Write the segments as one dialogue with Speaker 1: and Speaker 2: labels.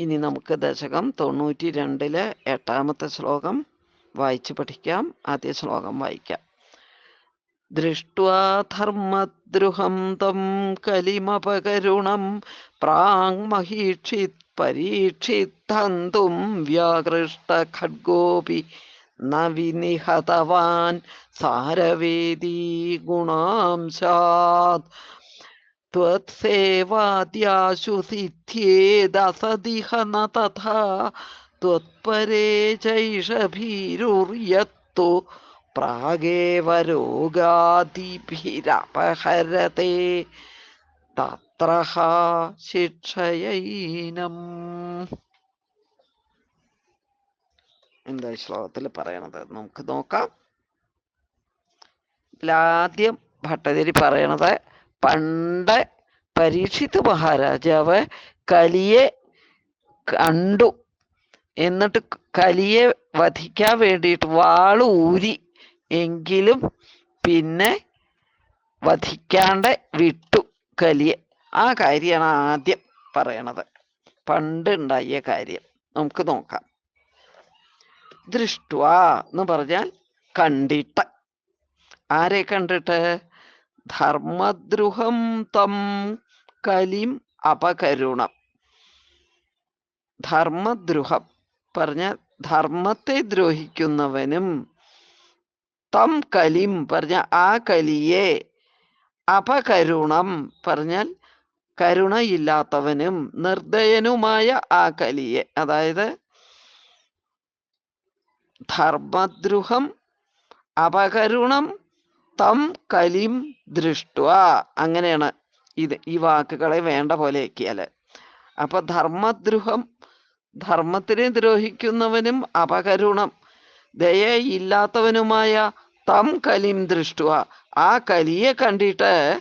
Speaker 1: ഇനി നമുക്ക് ദശകം തൊണ്ണൂറ്റി രണ്ടിലെ എട്ടാമത്തെ ശ്ലോകം വായിച്ചു പഠിക്കാം. ആദ്യ ശ്ലോകം വായിക്കാം. ദൃഷ്ട്വാ തം കലിമപകരുണം പ്രാങ്മഹീക്ഷിത് പരീക്ഷിത്തന്തും വ്യാകൃഷ്ട ഖഡ്ഗോപി ന സാരവേദീ ഗുണാംശാത് त्वत्सेवाद्याशु सिद्ध्येदसदिह न तथा त्वत्परे चैष भीरुर्यत्तु प्रागेव रोगादिभिरपहरते तत्र हा ശിക്ഷയൈനം എന്താ ഈ ശ്ലോകത്തിൽ പറയണത് നമുക്ക് നോക്കാം ഇതിലാദ്യം ഭട്ടതിരി പറയണത് പണ്ട് പരീക്ഷിത് മഹാരാജാവ് കലിയെ കണ്ടു. എന്നിട്ട് കലിയെ വധിക്കാൻ വേണ്ടിയിട്ട് വാൾ ഊരി എങ്കിലും പിന്നെ വധിക്കാണ്ട് വിട്ടു കലിയെ. ആ കാര്യമാണ് ആദ്യം പറയണത്. പണ്ട് ഉണ്ടായ കാര്യം. നമുക്ക് നോക്കാം. ദൃഷ്ടുവ എന്ന് പറഞ്ഞാൽ കണ്ടിട്ട്. ആരെ കണ്ടിട്ട്? ധർമ്മദ്രുഹം തം കലിം അപകരുണം. ധർമ്മദ്രുഹം പറഞ്ഞ ധർമ്മത്തെ ദ്രോഹിക്കുന്നവനും തം കലിം പറഞ്ഞ ആ കലിയെ അപകരുണം പറഞ്ഞാൽ കരുണയില്ലാത്തവനും നിർദ്ദയനുമായ ആ കലിയെ. അതായത് ധർമ്മദ്രുഹം അപകരുണം തം കലിം ദൃഷ്ടുവ. അങ്ങനെയാണ് ഇത് ഈ വാക്കുകളെ വേണ്ട പോലെ ആക്കിയാൽ. അപ്പൊ ധർമ്മദ്രുഹം ധർമ്മത്തിനെ ദ്രോഹിക്കുന്നവനും അപകരുണം ദയയില്ലാത്തവനുമായ തം കലിം ദൃഷ്ടുവ. ആ കലിയെ കണ്ടിട്ട്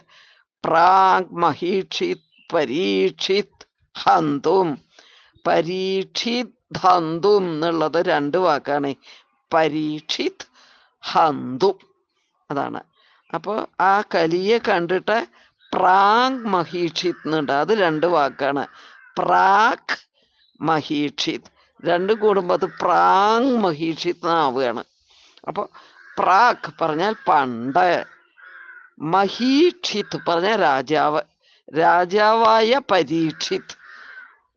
Speaker 1: പ്രാഗ് മഹീക്ഷിത് പരീക്ഷിത് ഹന്തും. പരീക്ഷിത് ഹന്തും എന്നുള്ളത് രണ്ട് വാക്കാണ്. പരീക്ഷിത് ഹന്തും. അതാണ്. അപ്പോൾ ആ കലിയെ കണ്ടിട്ട് പ്രാങ് മഹീക്ഷിത് എന്നുണ്ട്. അത് രണ്ട് വാക്കാണ്. പ്രാക് മഹീക്ഷിത്. രണ്ടും കൂടുമ്പോൾ അത് പ്രാങ് മഹീക്ഷിത് എന്നാവുകയാണ്. അപ്പോൾ പ്രാക് പറഞ്ഞാൽ പണ്ട് മഹീക്ഷിത് പറഞ്ഞ രാജാവ് രാജാവായ പരീക്ഷിത്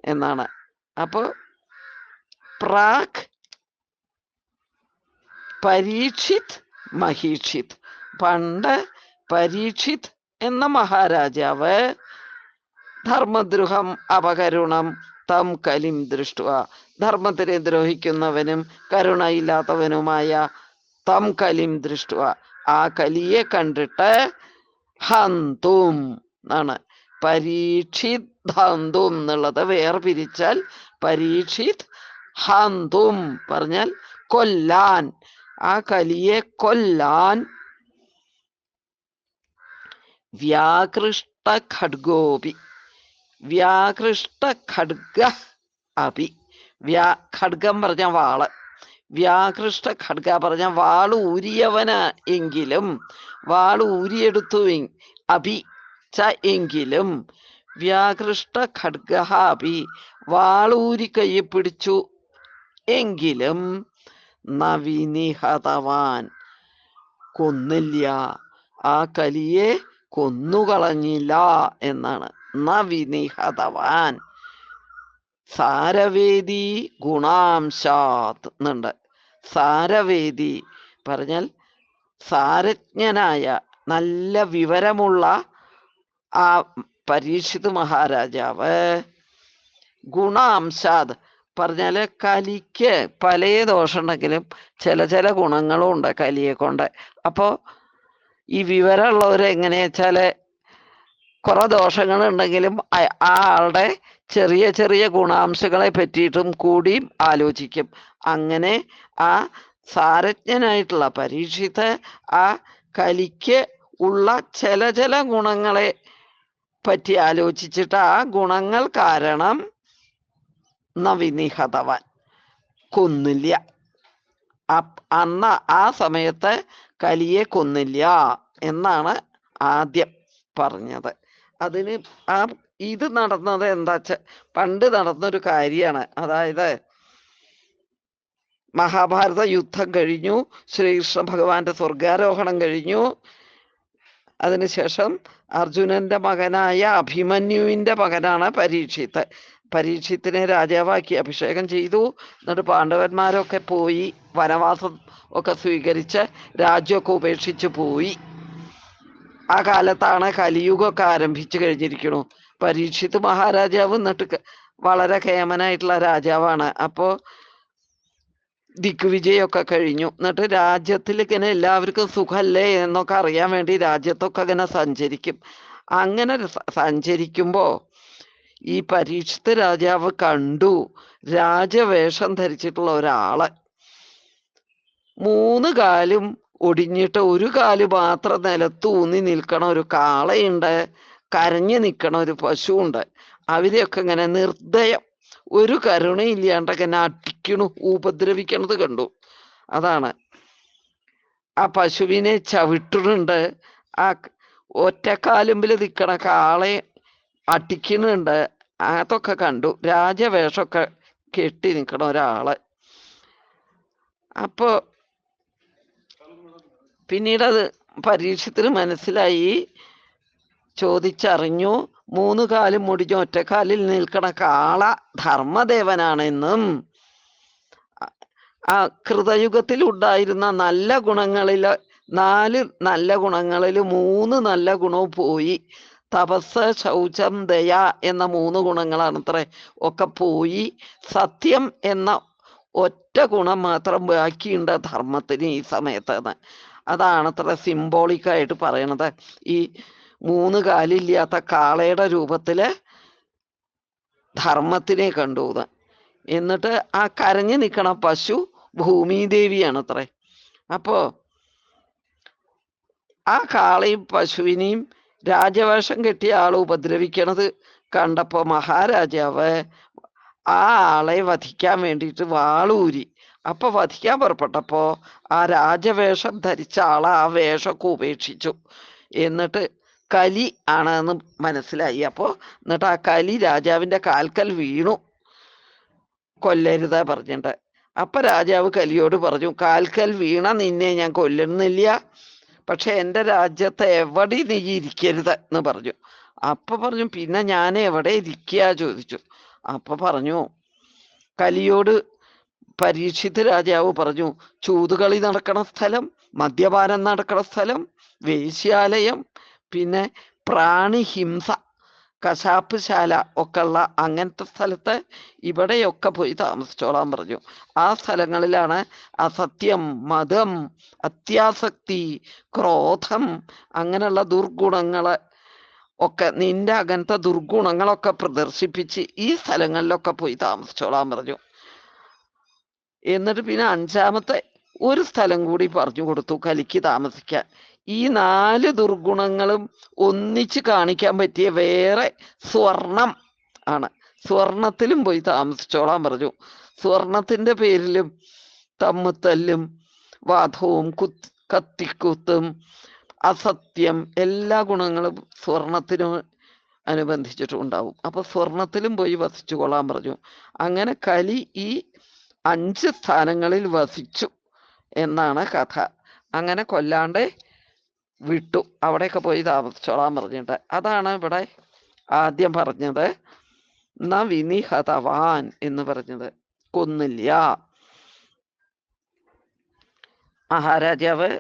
Speaker 1: എന്നാണ്. അപ്പോൾ പ്രാക് പരീക്ഷിത് മഹീക്ഷിത്. പണ്ട് പരീക്ഷിത് എന്ന മഹാരാജാവ് ധർമ്മദ്രുഹം അപകരുണം തം കലിം ദൃഷ്ട ധർമ്മത്തിനെ ദ്രോഹിക്കുന്നവനും കരുണയില്ലാത്തവനുമായ തം കലിം ദൃഷ്ട ആ കലിയെ കണ്ടിട്ട് ഹന്തും എന്നാണ് പരീക്ഷിത് ഹന്തും എന്നുള്ളത് വേർപിരിച്ചാൽ പരീക്ഷിത് ഹന്തും പറഞ്ഞാൽ കൊല്ലാൻ. ആ കലിയെ കൊല്ലാൻ വ്യാകൃഷ്ട ഖഡ്ഗോപി വ്യാകൃഷ്ട ഖഡ്ഗ അപി. വ്യാ ഖഡ്ഗം പറഞ്ഞ വാൾ. വ്യാകൃഷ്ട ഖഡ്ഗ പറഞ്ഞ വാൾ ഊരിയവന എങ്കിലും വാൾ ഊരിയെടുത്തു അഭി ച എങ്കിലും വ്യാകൃഷ്ട ഖഡ്ഗ അപി വാളൂരി കൈ പിടിച്ചു എങ്കിലും നവിനിഹതവാൻ കൊന്നില്ല. ആ കലിയെ കൊന്നുകളഞ്ഞില്ല എന്നാണ്. നവിനിഹതവാൻ. സാരവേദി ഗുണാംശാത് എന്നുണ്ട് സാരവേദി പറഞ്ഞാൽ സാരജ്ഞനായ നല്ല വിവരമുള്ള ആ പരീക്ഷിത് മഹാരാജാവ്. ഗുണാംശാത് പറഞ്ഞാൽ കലിക്ക് പല ദോഷമുണ്ടെങ്കിലും ചില ചില ഗുണങ്ങളും ഉണ്ട് കലിയെ കൊണ്ട് അപ്പോൾ ഈ വിവരമുള്ളവർ എങ്ങനെയാ വെച്ചാൽ കുറെ ദോഷങ്ങൾ ഉണ്ടെങ്കിലും ആ- ആളുടെ ചെറിയ ചെറിയ ഗുണാംശങ്ങളെ പറ്റിയിട്ടും കൂടിയും ആലോചിക്കും. അങ്ങനെ ആ സാരജ്ഞനായിട്ടുള്ള പരീക്ഷിത ആ കലിക്ക് ഉള്ള ചില ചില ഗുണങ്ങളെ പറ്റി ആലോചിച്ചിട്ട് ആ ഗുണങ്ങൾ കാരണം നവിനിഹതവാൻ. കൊന്നില്ല. അന്ന് ആ സമയത്ത് കലിയെ കൊന്നില്ല എന്നാണ് ആദ്യം പറഞ്ഞത്. അതിന് ആ ഇത് നടന്നത് എന്താ വെച്ച പണ്ട് നടന്നൊരു കാര്യമാണ്. അതായത് മഹാഭാരത യുദ്ധം കഴിഞ്ഞു ശ്രീകൃഷ്ണ ഭഗവാന്റെ സ്വർഗാരോഹണം കഴിഞ്ഞു. അതിനുശേഷം അർജുനന്റെ മകനായ അഭിമന്യുവിന്റെ മകനാണ് പരീക്ഷിത്ത് പരീക്ഷത്തിനെ രാജാവാക്കി അഭിഷേകം ചെയ്തു. എന്നിട്ട് പാണ്ഡവന്മാരൊക്കെ പോയി വനവാസം ഒക്കെ സ്വീകരിച്ച് രാജ്യമൊക്കെ ഉപേക്ഷിച്ച് പോയി. ആ കാലത്താണ് കലിയുഗമൊക്കെ ആരംഭിച്ചു കഴിഞ്ഞിരിക്കുന്നു പരീക്ഷിത്ത് മഹാരാജാവ് എന്നിട്ട് വളരെ കേമനായിട്ടുള്ള രാജാവാണ്. അപ്പോ ദിഗ്വിജയൊക്കെ കഴിഞ്ഞു. എന്നിട്ട് രാജ്യത്തിൽ ഇങ്ങനെ എല്ലാവർക്കും സുഖല്ലേ എന്നൊക്കെ അറിയാൻ വേണ്ടി രാജ്യത്തൊക്കെ ഇങ്ങനെ സഞ്ചരിക്കും. അങ്ങനെ സഞ്ചരിക്കുമ്പോൾ സഞ്ചരിക്കുമ്പോ ഈ പരീക്ഷിത്ത് രാജാവ് കണ്ടു. രാജവേഷം ധരിച്ചിട്ടുള്ള ഒരാളെ. മൂന്ന് കാലും ഒടിഞ്ഞിട്ട് ഒരു കാൽ മാത്രം നിലത്ത് ഊന്നി നിൽക്കണ ഒരു കാളയുണ്ട്. കരഞ്ഞു നിൽക്കണ ഒരു പശുവുണ്ട്. അവരെയൊക്കെ ഇങ്ങനെ നിർദ്ദയം. ഒരു കരുണയില്ലാണ്ട് ഇങ്ങനെ അട്ടിക്കണു ഉപദ്രവിക്കണത് കണ്ടു. അതാണ്. ആ പശുവിനെ ചവിട്ടുന്നുണ്ട്. ആ ഒറ്റക്കാലുമ്പിൽ നിൽക്കണ കാളെ അടിക്കുന്നുണ്ട്. അതൊക്കെ കണ്ടു. രാജവേഷമൊക്കെ കെട്ടി നിൽക്കണ ഒരാളെ. അപ്പോ പിന്നീട് അത് പരീക്ഷത്തിന് മനസ്സിലായി. ചോദിച്ചറിഞ്ഞു. മൂന്ന് കാലും മുടിഞ്ഞ ഒറ്റക്കാലിൽ നിൽക്കണ കാള ധർമ്മദേവനാണെന്നും. ആ കൃതയുഗത്തിൽ ഉണ്ടായിരുന്ന നല്ല ഗുണങ്ങളിൽ നാല് നല്ല ഗുണങ്ങളിൽ മൂന്ന് നല്ല ഗുണവും പോയി. തപസ് ശൗചം ദയ എന്ന മൂന്ന് ഗുണങ്ങളാണ് അത്രേ ഒക്കെ പോയി സത്യം എന്ന ഒറ്റ ഗുണം മാത്രം ബാക്കിയുണ്ട് ധർമ്മത്തിന് ഈ സമയത്ത് അതാണ് അത്ര സിംബോളിക്കായിട്ട് പറയണത്. ഈ മൂന്ന് കാലില്ലാത്ത കാളയുടെ രൂപത്തിൽ ധർമ്മത്തിനെ കണ്ടു എന്ന്. എന്നിട്ട് ആ കരഞ്ഞു നിൽക്കണ പശു ഭൂമിദേവിയാണ് അത്രേ അപ്പോ ആ കാളയും പശുവിനെയും രാജവേഷം കെട്ടിയ ആൾ ഉപദ്രവിക്കണത് കണ്ടപ്പോ മഹാരാജാവ് ആ ആളെ വധിക്കാൻ വേണ്ടിയിട്ട് വാളൂരി. അപ്പൊ വധിക്കാൻ പുറപ്പെട്ടപ്പോ ആ രാജവേഷം ധരിച്ച ആളെ ആ വേഷമൊക്കെ ഉപേക്ഷിച്ചു. എന്നിട്ട് കലി ആണെന്ന് മനസ്സിലായി. അപ്പോൾ എന്നിട്ട് ആ കലി രാജാവിന്റെ കാൽക്കൽ വീണു. കൊല്ലരുതാ പറഞ്ഞിട്ട്. അപ്പൊ രാജാവ് കലിയോട് പറഞ്ഞു കാൽക്കൽ വീണ നിന്നെ ഞാൻ കൊല്ലുന്നില്ല. പക്ഷെ എന്റെ രാജ്യത്ത് എവിടെ നീ ഇരിക്കരുത് എന്ന് പറഞ്ഞു. അപ്പൊ പറഞ്ഞു പിന്നെ ഞാൻ എവിടെ ഇരിക്കുക ചോദിച്ചു. അപ്പൊ പറഞ്ഞു കലിയോട് പരീക്ഷിത് രാജാവ് പറഞ്ഞു ചൂതുകളി നടക്കണ സ്ഥലം മദ്യപാനം നടക്കണ സ്ഥലം വേശ്യാലയം പിന്നെ പ്രാണിഹിംസ കശാപ്പ് ശാല ഒക്കെ ഉള്ള അങ്ങനത്തെ സ്ഥലത്ത് ഇവിടെയൊക്കെ പോയി താമസിച്ചോളാൻ പറഞ്ഞു. ആ സ്ഥലങ്ങളിലാണ് അസത്യം മതം അത്യാസക്തി ക്രോധം അങ്ങനെയുള്ള ദുർഗുണങ്ങൾ ഒക്കെ നിന്റെ അങ്ങനത്തെ ദുർഗുണങ്ങളൊക്കെ പ്രദർശിപ്പിച്ച് ഈ സ്ഥലങ്ങളിലൊക്കെ പോയി താമസിച്ചോളാൻ പറഞ്ഞു. എന്നിട്ട് പിന്നെ അഞ്ചാമത്തെ ഒരു സ്ഥലം കൂടി പറഞ്ഞു കൊടുത്തു കലിക്ക് താമസിക്കാൻ. ഈ നാല് ദുർഗുണങ്ങളും ഒന്നിച്ച് കാണിക്കാൻ പറ്റിയ വേറെ സ്വർണം ആണ്. സ്വർണത്തിലും പോയി താമസിച്ചോളാൻ പറഞ്ഞു. സ്വർണത്തിന്റെ പേരിലും തമ്മുത്തല്ലും വാദവും കുത്ത് കത്തിക്കുത്തും അസത്യം എല്ലാ ഗുണങ്ങളും സ്വർണത്തിന് അനുബന്ധിച്ചിട്ടും ഉണ്ടാവും അപ്പൊ സ്വർണത്തിലും പോയി വസിച്ചു കൊള്ളാൻ പറഞ്ഞു. അങ്ങനെ കലി ഈ അഞ്ച് സ്ഥാനങ്ങളിൽ വസിച്ചു എന്നാണ് കഥ. അങ്ങനെ കൊല്ലാണ്ട് വിട്ടു. അവിടെയൊക്കെ പോയി താമസിച്ചോളാൻ പറഞ്ഞിട്ട്. അതാണ് ഇവിടെ ആദ്യം പറഞ്ഞത്. ന വിനിഹതവാൻ എന്ന് പറഞ്ഞത്. കൊന്നില്ല. മഹാരാജാവ്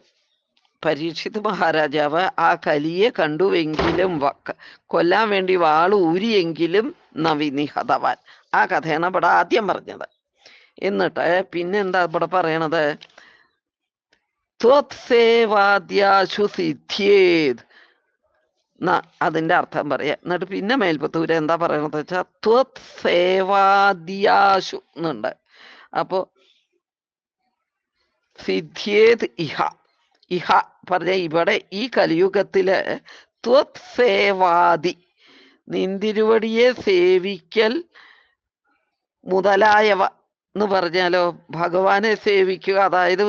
Speaker 1: പരീക്ഷിത് മഹാരാജാവ് ആ കലിയെ കണ്ടുവെങ്കിലും കൊല്ലാൻ വേണ്ടി വാൾ ഊരിയെങ്കിലും നവിനിഹതവാൻ. ആ കഥയാണ് ഇവിടെ ആദ്യം പറഞ്ഞത്. എന്നിട്ട് പിന്നെന്താ ഇവിടെ പറയണത്? ത്വത്സേവാദ്യാശു സിദ്ധ്യേത് ന- അതിന്റെ അർത്ഥം പറയാം. എന്നിട്ട് പിന്നെ മേൽപ്പത്തൂര് എന്താ പറയണത് വെച്ചാൽ ത്വത് സേവാദിയാശു എന്നുണ്ട് അപ്പോ സിദ്ധ്യേത് ഇഹ. ഇഹ പറഞ്ഞ ഇവിടെ ഈ കലിയുഗത്തിലെ കലിയുഗത്തിൽ ത്വത്സേവാദി നിന്തിരുവടിയെ സേവിക്കൽ മുതലായവ എന്ന് പറഞ്ഞാലോ ഭഗവാനെ സേവിക്കുക. അതായത്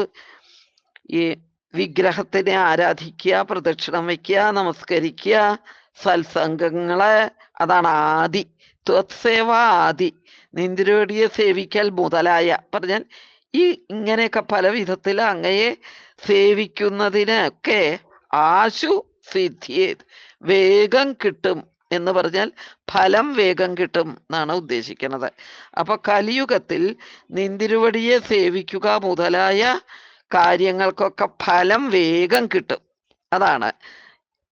Speaker 1: ഈ വിഗ്രഹത്തിനെ ആരാധിക്കുക പ്രദക്ഷിണം വയ്ക്കുക നമസ്കരിക്കുക സത്സംഗങ്ങളെ അതാണ് ആദി. ത്വത്സേവ ആദി. നിന്തിരുവടിയെ സേവിക്കൽ മുതലായ. പറഞ്ഞാൽ ഈ ഇങ്ങനെയൊക്കെ പല വിധത്തിൽ അങ്ങയെ സേവിക്കുന്നതിനൊക്കെ ആശു സിദ്ധിയേത്. വേഗം കിട്ടും എന്ന് പറഞ്ഞാൽ ഫലം വേഗം കിട്ടും എന്നാണ് ഉദ്ദേശിക്കുന്നത് അപ്പൊ കലിയുഗത്തിൽ നിന്തിരുവടിയെ സേവിക്കുക മുതലായ കാര്യങ്ങൾക്കൊക്കെ ഫലം വേഗം കിട്ടും. അതാണ്.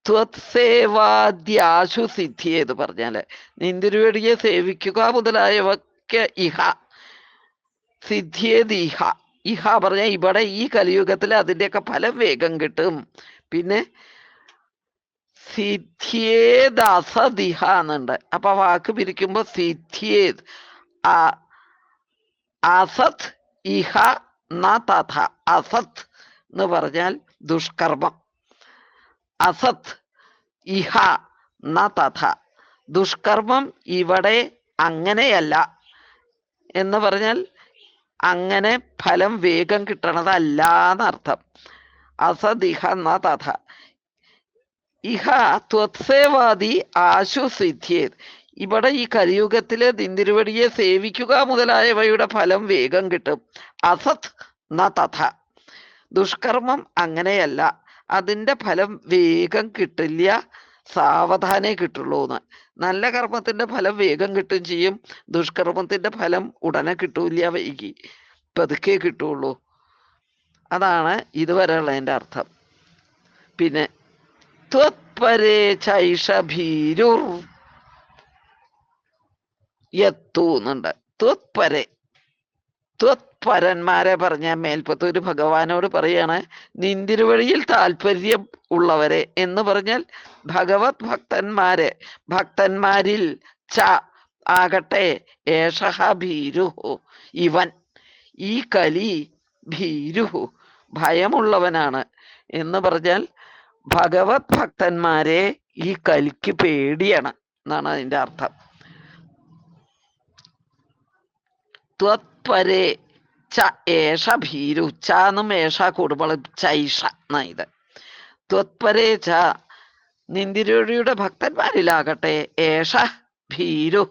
Speaker 1: ത്വത്സേവാദ്യാശു സിദ്ധി എന്ന് പറഞ്ഞാൽ നിന്തിരുവടിയെ സേവിക്കുക മുതലായവയ്ക്ക് ഇഹ. സിദ്ധിയേത് ഇഹ. ഇഹ പറഞ്ഞാൽ ഇവിടെ ഈ കലിയുഗത്തിൽ അതിന്റെയൊക്കെ ഫലം വേഗം കിട്ടും. പിന്നെ സിദ്ധിയേത് അസദിഹ എന്നുണ്ട്. അപ്പൊ വാക്ക് പിരിക്കുമ്പോ സിദ്ധിയേത് അസത് ഇഹ ന അസത് എന്ന് പറഞ്ഞാൽ ദുഷ്കർമ്മം. അസത് ഇഹ ന ദുഷ്കർമ്മം ഇവിടെ അങ്ങനെയല്ല എന്ന് പറഞ്ഞാൽ അങ്ങനെ ഫലം വേഗം കിട്ടണതല്ല എന്നർത്ഥം അസദിഹ ന തഥ ഇഹ ത്വത്സേവാദി ആശു സിദ്ധിയേത് ഇവിടെ ഈ കലിയുഗത്തിൽ നിന്തിരുവടിയെ സേവിക്കുക മുതലായവയുടെ ഫലം വേഗം കിട്ടും. അസത് ന തഥ. ദുഷ്കർമ്മം അങ്ങനെയല്ല. അതിന്റെ ഫലം വേഗം കിട്ടില്ല. സാവധാനേ കിട്ടുള്ളൂ എന്ന്. നല്ല കർമ്മത്തിന്റെ ഫലം വേഗം കിട്ടും ചെയ്യും. ദുഷ്കർമ്മത്തിന്റെ ഫലം ഉടനെ കിട്ടൂല വൈകി. പതുക്കെ കിട്ടുള്ളൂ. അതാണ് ഇതുവരെയുള്ളതിന്റെ അർത്ഥം. പിന്നെ ത്വത്പരേ ചൈഷ ഭീരുർ എത്തൂന്നുണ്ട് ത്വത്പരെ ത്വത്പരന്മാരെ പറഞ്ഞ മേൽപ്പത്തൂര് ഭഗവാനോട് പറയാണ് നിന്തിരുവഴിയിൽ താല്പര്യം ഉള്ളവരെ എന്ന് പറഞ്ഞാൽ ഭഗവത് ഭക്തന്മാരെ ഭക്തന്മാരിൽ ച ആകട്ടെ ഏഷഹ ഭീരുഹു ഇവൻ ഈ കലി ഭീരുഹു ഭയമുള്ളവനാണ് എന്ന് പറഞ്ഞാൽ ഭഗവത് ഭക്തന്മാരെ ഈ കലിക്ക് പേടിയാണ് എന്നാണ് അതിന്റെ അർത്ഥം. ത്വത്പരേ ച ഏഷ ഭീരു ച എന്നും ഏഷ കൂടുമ്പോൾ ചൈഷ എന്നാ ഇത് ച ഭക്തന്മാരിലാകട്ടെ ഏഷ ഭീരു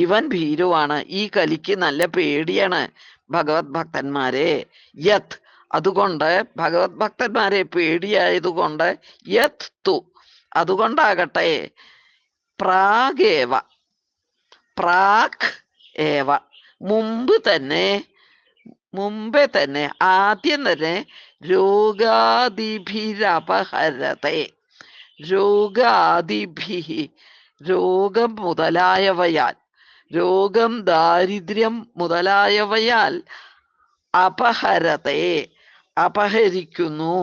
Speaker 1: ഇവൻ ഭീരുവാണ് ഈ കലിക്ക് നല്ല പേടിയാണ് ഭഗവത് ഭക്തന്മാരെ. യത് അതുകൊണ്ട് ഭഗവത് ഭക്തന്മാരെ പേടിയായതുകൊണ്ട് യത് തു അതുകൊണ്ടാകട്ടെ പ്രാഗേവ പ്രാക് ഏവ. മുമ്പ് തന്നെ മുമ്പേ തന്നെ ആദ്യം തന്നെ രോഗാദിഭിരപഹരത്തെ രോഗാദിഭി രോഗം മുതലായവയാൽ രോഗം ദാരിദ്ര്യം മുതലായവയാൽ അപഹരത്തെ അപഹരിക്കുന്നു.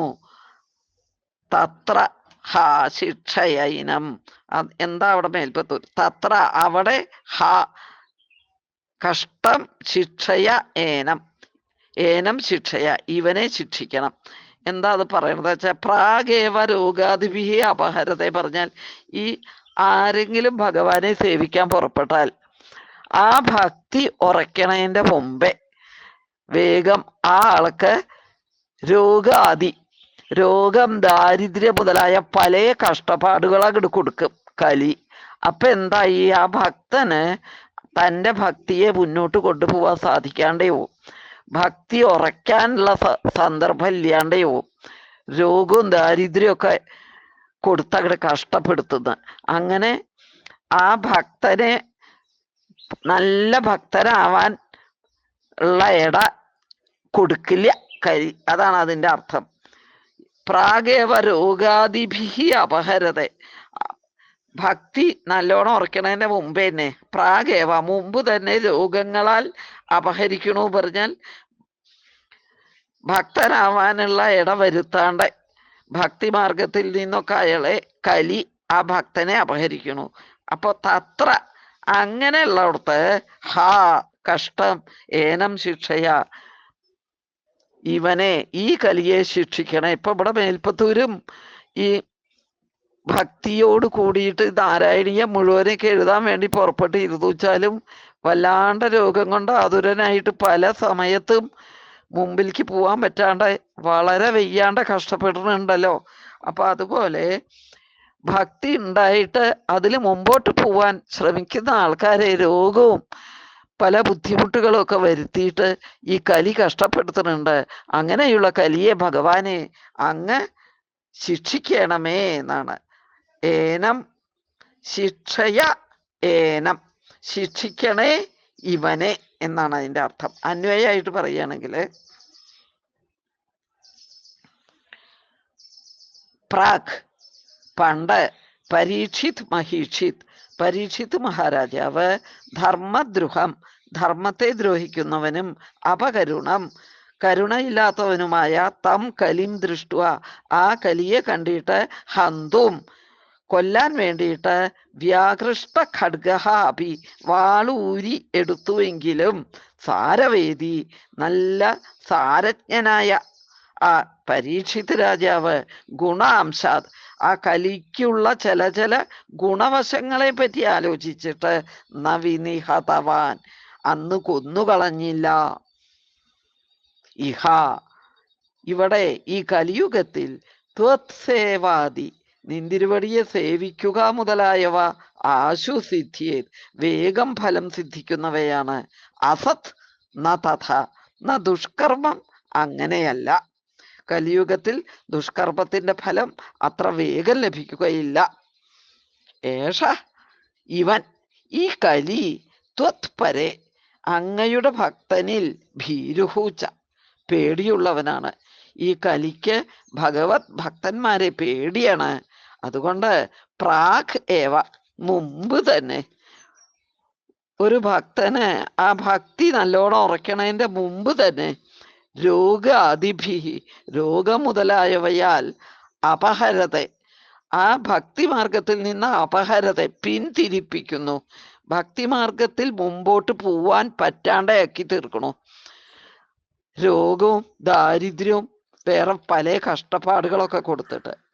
Speaker 1: തത്ര ഹ ശിക്ഷയൈനം. ഇനം എന്താ അവിടെ മേൽപ്പത്തൂർ തത്ര അവിടെ ഹ കഷ്ടം ശിക്ഷയ ഏനം. ഏനം ശിക്ഷയ ഇവനെ ശിക്ഷിക്കണം. എന്താ അത് പറയണത് വെച്ചാൽ പ്രാഗേവ രോഗാതിഭി അപഹരത്തെ പറഞ്ഞാൽ ഈ ആരെങ്കിലും ഭഗവാനെ സേവിക്കാൻ പുറപ്പെട്ടാൽ ആ ഭക്തി ഉറയ്ക്കണതിന്റെ മുമ്പേ വേഗം ആ ആൾക്ക് രോഗാദി രോഗം ദാരിദ്ര്യം മുതലായ പല കഷ്ടപ്പാടുകൾ കൊടുക്കും കലി. അപ്പൊ എന്തായി ആ ഭക്തന് തന്റെ ഭക്തിയെ മുന്നോട്ട് കൊണ്ടുപോവാൻ സാധിക്കാണ്ടേ പോവും ഭക്തി ഉറയ്ക്കാനുള്ള സന്ദർഭം ഇല്ലാണ്ടേ പോവും രോഗവും ദാരിദ്ര്യമൊക്കെ കൊടുത്തവിടെ കഷ്ടപ്പെടുത്തുന്ന. അങ്ങനെ ആ ഭക്തനെ നല്ല ഭക്തനാവാൻ ഉള്ള ഇട കൊടുക്കില്ല കരി അതാണ് അതിന്റെ അർത്ഥം. പ്രാഗേവ രോഗാദിഭിഹി അപഹരത. ഭക്തി നല്ലോണം ഉറക്കണതിന്റെ മുമ്പ് തന്നെ. പ്രാഗേവ മുമ്പ് തന്നെ രോഗങ്ങളാൽ അപഹരിക്കണു പറഞ്ഞാൽ ഭക്തനാവാനുള്ള ഇട വരുത്താണ്ട് ഭക്തി മാർഗത്തിൽ നിന്നൊക്കെ അയാളെ കലി ആ ഭക്തനെ അപഹരിക്കണു. അപ്പൊ തത്ര അങ്ങനെയുള്ളടത്ത് ഹാ കഷ്ടം ഏനം ശിക്ഷയ. ഇവനെ ഈ കലിയെ ശിക്ഷിക്കണേ. ഇപ്പൊ ഇവിടെ മേൽപ്പത്തൂരും ഈ ഭക്തിയോട് കൂടിയിട്ട് നാരായണീയ മുഴുവനൊക്കെ എഴുതാൻ വേണ്ടി പുറപ്പെട്ട് ഇരുന്നുവെച്ചാലും വല്ലാണ്ട രോഗം കൊണ്ട് ആതുരനായിട്ട് പല സമയത്തും മുമ്പിലേക്ക് പോവാൻ പറ്റാണ്ട് വളരെ വെയ്യാണ്ട് കഷ്ടപ്പെടുന്നുണ്ടല്ലോ അപ്പൊ അതുപോലെ ഭക്തി ഉണ്ടായിട്ട് അതിൽ മുമ്പോട്ട് പോവാൻ ശ്രമിക്കുന്ന ആൾക്കാരെ രോഗവും പല ബുദ്ധിമുട്ടുകളും ഒക്കെ വരുത്തിയിട്ട് ഈ കലി കഷ്ടപ്പെടുത്തുന്നുണ്ട്. അങ്ങനെയുള്ള കലിയെ ഭഗവാനെ അങ്ങ് ശിക്ഷിക്കണമേ എന്നാണ്. ഏനം ശിക്ഷയ ഏനം ശിക്ഷിക്കണേ ഇവനെ എന്നാണ് അതിന്റെ അർത്ഥം. അന്വയായിട്ട് പറയുകയാണെങ്കിൽ പ്രാഗ് പണ്ട് പരീക്ഷിത് മഹീക്ഷിത് പരീക്ഷിത് മഹാരാജാവ് ധർമ്മദ്രുഹം ധർമ്മത്തെ ദ്രോഹിക്കുന്നവനും അപകരുണം കരുണയില്ലാത്തവനുമായ തം കലിം ദൃഷ്ടുവ ആ കലിയെ കണ്ടിട്ട് ഹന്തും കൊല്ലാൻ വേണ്ടിയിട്ട് വ്യാകൃഷ്ട ഖഡ്ഗഹ അഭി വാളൂരി എടുത്തുവെങ്കിലും സാരവേദി നല്ല സാരജ്ഞനായ ആ പരീക്ഷിത് രാജാവ് ഗുണാംശാത് ആ കലിക്കുള്ള ചില ചില ഗുണവശങ്ങളെ പറ്റി ആലോചിച്ചിട്ട് നവിനിഹതവാൻ അന്ന് കൊന്നുകളഞ്ഞില്ല. ഇഹ ഇവിടെ ഈ കലിയുഗത്തിൽ ത്വത്സേവാദി നിന്തിരുവടിയെ സേവിക്കുക മുതലായവ ആശുസിദ്ധിയെ. വേഗം ഫലം സിദ്ധിക്കുന്നവയാണ്. അസത് ന തഥ ന ദുഷ്കർമ്മം അങ്ങനെയല്ല. കലിയുഗത്തിൽ ദുഷ്കർമ്മത്തിന്റെ ഫലം അത്ര വേഗം ലഭിക്കുകയില്ല. ഏഷ ഇവൻ ഈ കലി ത്വത്പരെ അങ്ങയുടെ ഭക്തനിൽ ഭീരുഹൂച്ച പേടിയുള്ളവനാണ്. ഈ കലിക്ക് ഭഗവത് ഭക്തന്മാരെ പേടിയാണ്. അതുകൊണ്ട് പ്രാഗ് ഏവ മുമ്പ് തന്നെ. ഒരു ഭക്തന് ആ ഭക്തി നല്ലോണം ഉറയ്ക്കണതിന്റെ മുമ്പ് തന്നെ രോഗാതിഭി രോഗം മുതലായവയാൽ അപഹരതെ. ആ ഭക്തിമാർഗത്തിൽ നിന്ന് അപഹരതെ പിന്തിരിപ്പിക്കുന്നു. ഭക്തിമാർഗത്തിൽ മുമ്പോട്ട് പോവാൻ പറ്റാണ്ടാക്കി തീർക്കണു. രോഗവും ദാരിദ്ര്യവും വേറെ പല കഷ്ടപ്പാടുകളൊക്കെ കൊടുത്തിട്ട്.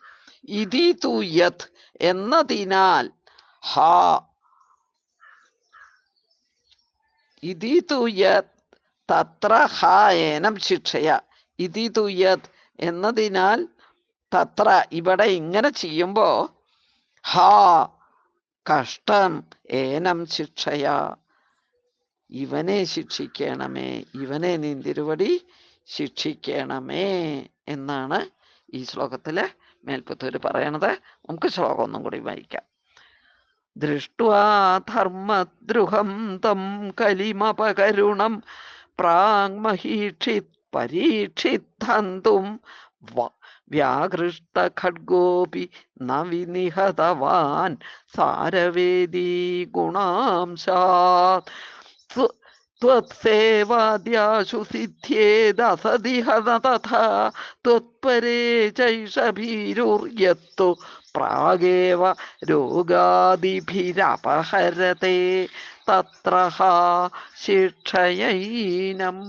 Speaker 1: ഇതി തുയത് എന്നതിനാൽ ഹ. ഇതി തുയത് തത്ര ഹ ഏനം ശിക്ഷയ. ഇതി തുയത് എന്നതിനാൽ തത്ര ഇവിടെ ഇങ്ങനെ ചെയ്യുമ്പോ ഹ കഷ്ടം ഏനം ശിക്ഷയ. ഇവനെ ശിക്ഷിക്കണമേ ഇവനെ നീന്തിരുവടി ശിക്ഷിക്കണമേ എന്നാണ് ഈ ശ്ലോകത്തിൽ മേൽപ്പത്തൂര് പറയണത് നമുക്ക് ശ്ലോകം ഒന്നും കൂടി വായിക്കാം. ധർമ്മദ്രുഹം തം കലിമപകരുണം പ്രാങ്മഹീക്ഷിത് പരീക്ഷിത് ഹന്തും വ്യാകൃഷ്ട ഖഡ്ഗോപി ന സാരവേദീ ഗുണാംശാത് त्वत्सेवाद्याशु सिद्ध्येदसदिह न तथा त्वत्परे चैष भीरुर्यत्तु प्रागेव रोगादिभिरपहरते तत्र हा शिक्षयैनम्